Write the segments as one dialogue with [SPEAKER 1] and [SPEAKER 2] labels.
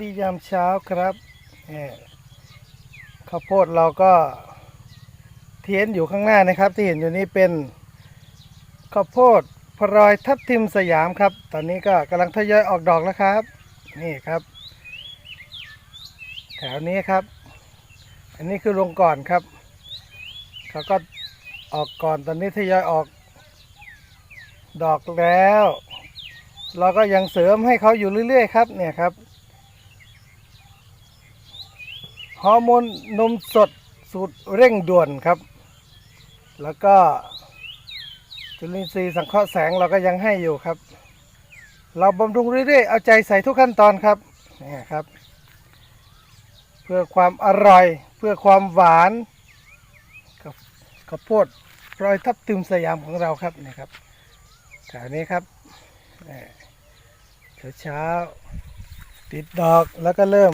[SPEAKER 1] ดียามเช้าครับแหม่ข้าวโพดเราก็เที่เห็นอยู่ข้างหน้านะครับ ที่เห็นอยู่นี้เป็นข้าวโพดพลอยทับทิมสยามครับ ตอนนี้ก็กำลังทยอยออกดอกแล้วครับ นี่ครับ แถวนี้ครับ อันนี้คือลงก่อนครับเขาก็ออกก่อนตอนนี้ทยอยออก ดอกแล้ว เราก็ยังเสริมให้เขาอยู่เรื่อย ๆ ครับเนี่ยครับ ฮอร์โมนนมสดสูตรเร่งด่วนครับ แล้วก็จุลินทรีย์สังเคราะห์แสงเราก็ยังให้อยู่ครับ เราบำรุงเรื่อยๆ เอาใจใส่ทุกขั้นตอนครับนี่ครับ เพื่อความอร่อย เพื่อความหวานกับข้าวโพดรอยทับทิมสยามของเราครับนี่ครับแถวนี้ครับเช้าเช้าติดดอกแล้วก็เริ่ม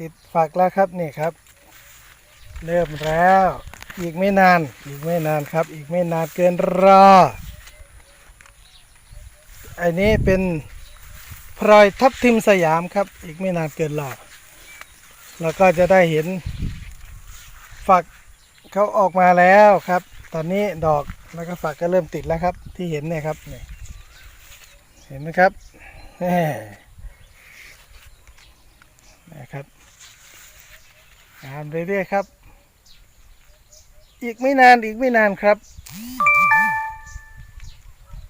[SPEAKER 1] ติดฝักแล้วครับนี่ครับ เริ่มแล้ว อีกไม่นาน อีกไม่นานครับ อีกไม่นานเกินรอ อันนี้เป็นพลอยทับทิมสยามครับ อีกไม่นานเกินรอแล้วก็จะได้เห็นฝักเขาออกมาแล้วครับ ตอนนี้ดอกแล้วก็ฝักก็เริ่มติดแล้วครับ ที่เห็นเนี่ยครับนี่เห็นไหมครับแหม่นะครับ ตามเรื่อยๆครับ อีกไม่นานอีกไม่นานครับ